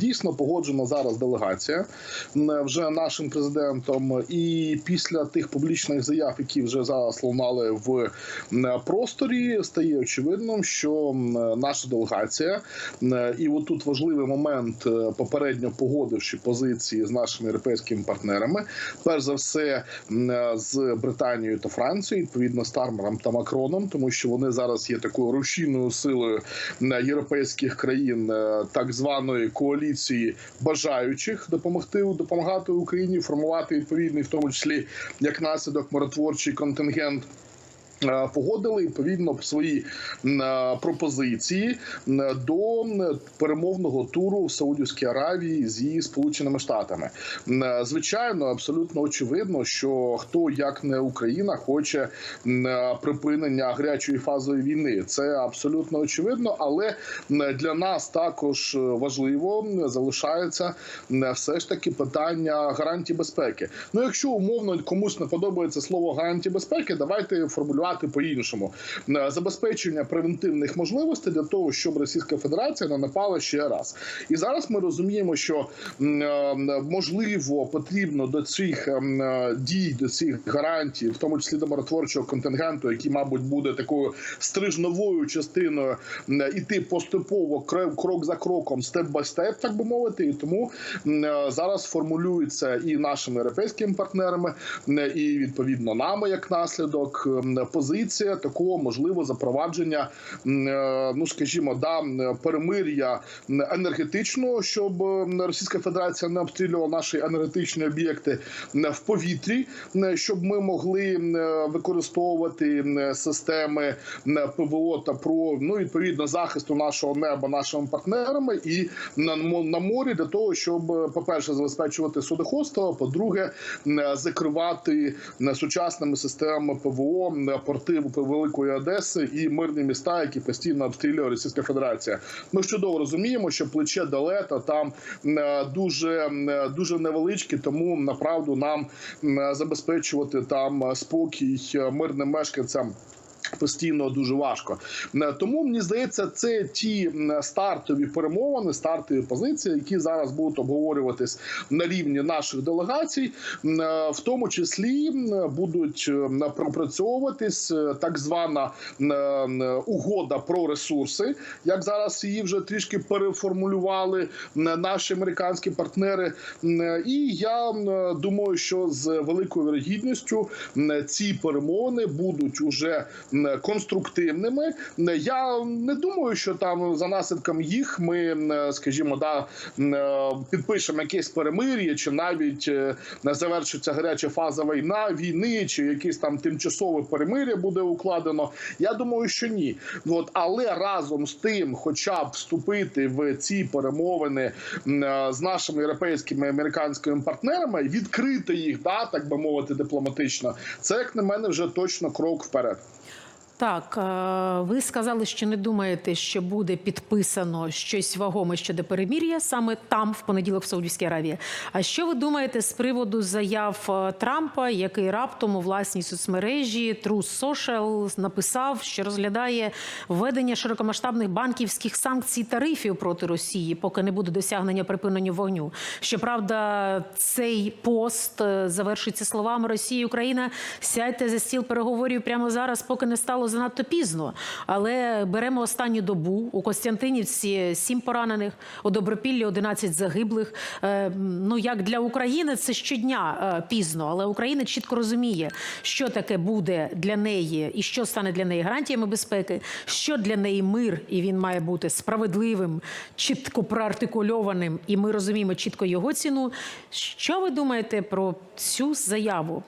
дійсно погоджена зараз делегація вже нашим президентом. І після тих публічних заяв, які вже зараз лунали в просторі, стає очевидним, що наша делегація, і отут важливий момент, е, попередньо погодивши позиції з нашими європейськими партнерами, перш за все з Британією та Францією, відповідно Стармером та Макроном, тому що вони зараз є такою рушійною силою європейських країн е, так званої коаліції бажаючих допомогти допомагати Україні формувати відповідний, в тому числі як наслідок миротворчий контингент. Е, Погодили відповідно свої е, пропозиції до перемовного туру в Саудівській Аравії зі Сполученими Штатами. Е, Звичайно, абсолютно очевидно, що хто як не Україна хоче припинення гарячої фазової війни. Це абсолютно очевидно, але для нас також важливо залишається все ж таки питання гарантій безпеки. Ну, якщо умовно комусь не подобається слово гарантії безпеки, давайте формулювати по-іншому забезпечення превентивних можливостей для того, щоб Російська Федерація не напала ще раз. І зараз ми розуміємо, що е, можливо потрібно до цих е, дій, до цих гарантій, в тому числі до миротворчого контингенту, який, мабуть, буде такою стрижновою частиною іти поступово крок за кроком, степ бай степ, так би мовити. І тому е, зараз формулюється і нашими європейськими партнерами, і відповідно нами, як наслідок, м, позиція такого можливо запровадження, е, ну скажімо, да перемир'я енергетичного, щоб Російська Федерація не обстрілювала наші енергетичні об'єкти в повітрі, щоб ми могли е, використовувати системи ПВО та про ну відповідно захисту нашого неба нашими партнерами і на, на морі для того, щоб по перше забезпечувати судоходство, по-друге, м, закривати сучасними системами ПВО порти Великої Одеси і мирні міста, які постійно обстрілює Російська Федерація. Ми ж чудово розуміємо, що плече далета там дуже дуже невеличке, тому направду нам забезпечувати там спокій е, мирним мешканцям. Постійно дуже важко, Е, тому мені здається, це ті стартові перемовини, стартові позиції, які зараз будуть обговорюватись на рівні наших делегацій, е, в тому числі будуть е, пропрацьовуватись так звана угода про ресурси, як зараз її вже трішки переформулювали наші американські партнери. І я думаю, що з великою вірогідністю ці перемовини будуть уже конструктивними. Я не думаю, що там за наслідком їх ми, скажімо, да підпишемо якесь перемир'я, чи навіть е, завершиться гаряча фаза війна, війни, чи якесь там тимчасове перемир'я буде укладено. Я думаю, що ні. От але разом з тим, хоча б вступити в ці перемовини е, з нашими європейськими американськими партнерами, відкрити їх, да так би мовити, дипломатично, це як на мене вже точно крок вперед. Так, е, ви сказали, що не думаєте, що буде підписано щось вагоме щодо перемір'я саме там, в понеділок, в Саудівській Аравії. А що ви думаєте з приводу заяв е, Трампа, який раптом у власній соцмережі Truth Social написав, що розглядає введення широкомасштабних банківських санкцій тарифів проти Росії, поки не буде досягнення припинення вогню? Щоправда, цей пост е, завершується словами Росії Україна. Сядьте за стіл переговорів прямо зараз, поки не стало занадто пізно. Але беремо останню добу у Костянтинівці сім поранених, у Добропіллі 11 загиблих. Е, Ну як для України це щодня е, пізно, але Україна чітко розуміє, що таке буде для неї і що стане для неї гарантіями безпеки, що для неї мир, і він має бути справедливим, чітко проартикульованим. І ми розуміємо чітко його ціну. Що ви думаєте про цю заяву?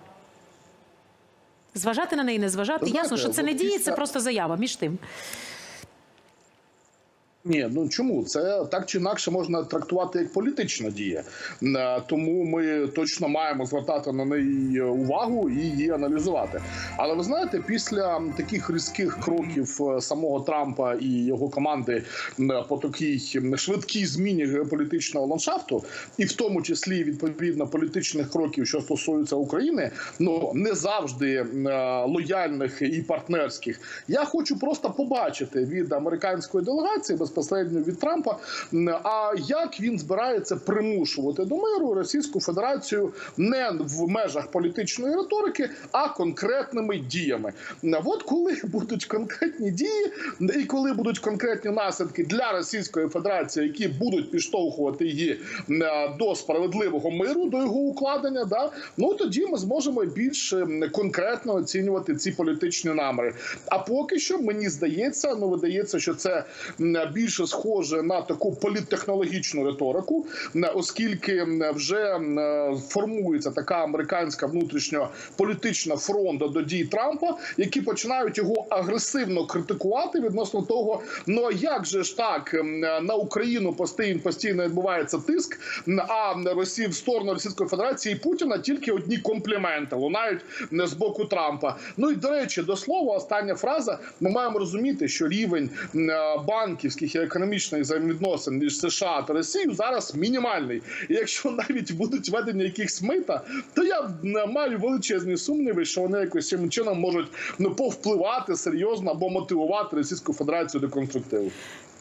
Зважати на неї, не зважати. Знаєте, Ясно, що це не діється. дії, це просто заява між тим. Ні, ну чому? Це так чи інакше можна трактувати як політична дія, Е, тому ми точно маємо звертати на неї увагу і її аналізувати. Але ви знаєте, після таких різких кроків е, самого Трампа і його команди по такій швидкій зміні геополітичного ландшафту, і в тому числі відповідно політичних кроків, що стосуються України, ну не завжди е, лояльних і партнерських, я хочу просто побачити від американської делегації безпосередньо від Трампа. А як він збирається примушувати до миру Російську Федерацію не в межах політичної риторики, а конкретними діями? От коли будуть конкретні дії, і коли будуть конкретні наслідки для Російської Федерації, які будуть підштовхувати її до справедливого миру, до його укладення, да ну тоді ми зможемо більш конкретно оцінювати ці політичні наміри. А поки що мені здається, ну видається, що це м, більше схоже на таку політтехнологічну риторику, оскільки вже формується така американська внутрішньополітична фронта до дій Трампа, які починають його агресивно критикувати відносно того, ну як же ж так на Україну постійно постійно відбувається тиск, а Росії в сторону Російської Федерації і Путіна тільки одні компліменти лунають з боку Трампа. Ну і до речі, до слова, остання фраза. Ми маємо розуміти, що рівень м, банківських і економічних взаємовідносин між США та Росією зараз мінімальний. І якщо навіть будуть введені якихось мита, то я маю величезні сумніви, що вони якось чином можуть ну повпливати серйозно або мотивувати Російську Федерацію до конструктиву.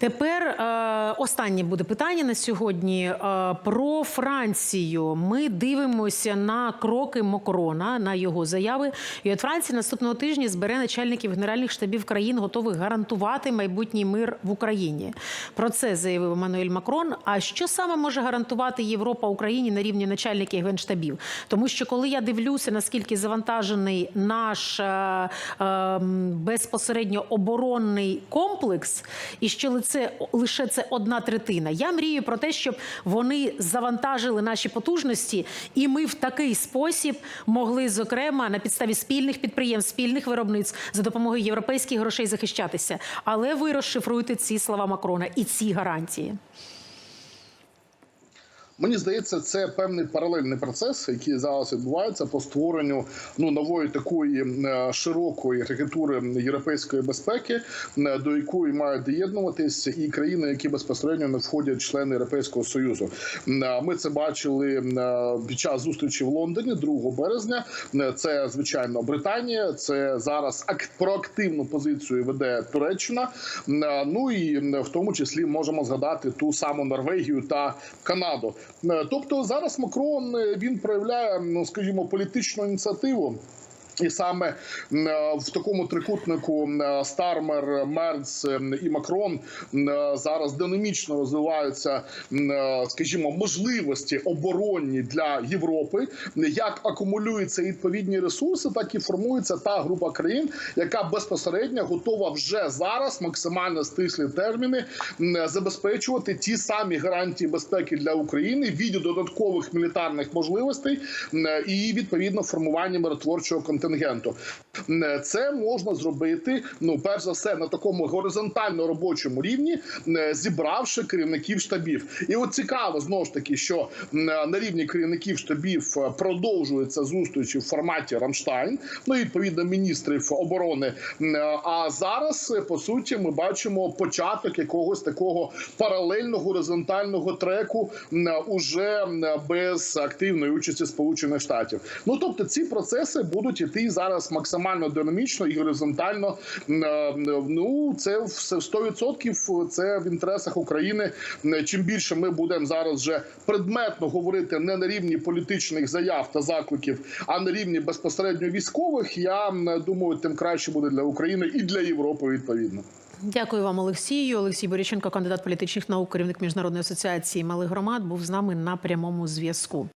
Тепер е, останнє буде питання на сьогодні е, про Францію. Ми дивимося на кроки Макрона, на його заяви. І от Франція наступного тижня збере начальників генеральних штабів країн, готових гарантувати майбутній мир в Україні. Про це заявив Еммануель Макрон. А що саме може гарантувати Європа Україні на рівні начальників генштабів? Тому що коли я дивлюся, наскільки завантажений наш е, е, безпосередньо оборонний комплекс, і що це лише це одна третина. Я мрію про те, щоб вони завантажили наші потужності, і ми в такий спосіб могли, зокрема, на підставі спільних підприємств, спільних виробництв за допомогою європейських грошей захищатися. Але ви розшифруєте ці слова Макрона і ці гарантії. Мені здається, це певний паралельний процес, який зараз відбувається по створенню ну нової такої е, широкої архітектури європейської безпеки, е, до якої мають доєднуватись і країни, які безпосередньо не входять члени Європейського союзу. Е, Ми це бачили під час зустрічі в Лондоні 2 березня. Це звичайно Британія. Це зараз ак- проактивну позицію веде Туреччина. Ну і в тому числі можемо згадати ту саму Норвегію та Канаду. Е, Тобто зараз Макрон е, він проявляє, ну скажімо, політичну ініціативу. І саме е, в такому трикутнику е, Стармер, Мерц е, і Макрон зараз динамічно розвиваються, скажімо, можливості оборонні для Європи. Як акумулюються відповідні ресурси, так і формується та група країн, яка безпосередньо готова вже зараз максимально стислі терміни забезпечувати ті самі гарантії безпеки для України в віді додаткових мілітарних можливостей і відповідно формування миротворчого контингенту. Це можна зробити ну перш за все на такому горизонтально робочому рівні, м, зібравши керівників штабів. І от цікаво знову ж таки, що на рівні керівників штабів е, продовжуються зустрічі в форматі Рамштайн, ну і відповідно міністрів оборони. А зараз е, по суті ми бачимо початок якогось такого паралельного горизонтального треку уже без активної участі Сполучених Штатів. Ну тобто ці процеси будуть іти зараз максимально динамічно і горизонтально. М, е, Ну це все 100% це в інтересах України. Чим більше ми будемо зараз вже предметно говорити не на рівні політичних заяв та закликів, а на рівні безпосередньо військових, я думаю, тим краще буде для України і для Європи відповідно. Дякую вам, Олексію. Олексій Боряченко, кандидат політичних наук, керівник міжнародної асоціації малих громад, був з нами на прямому зв'язку.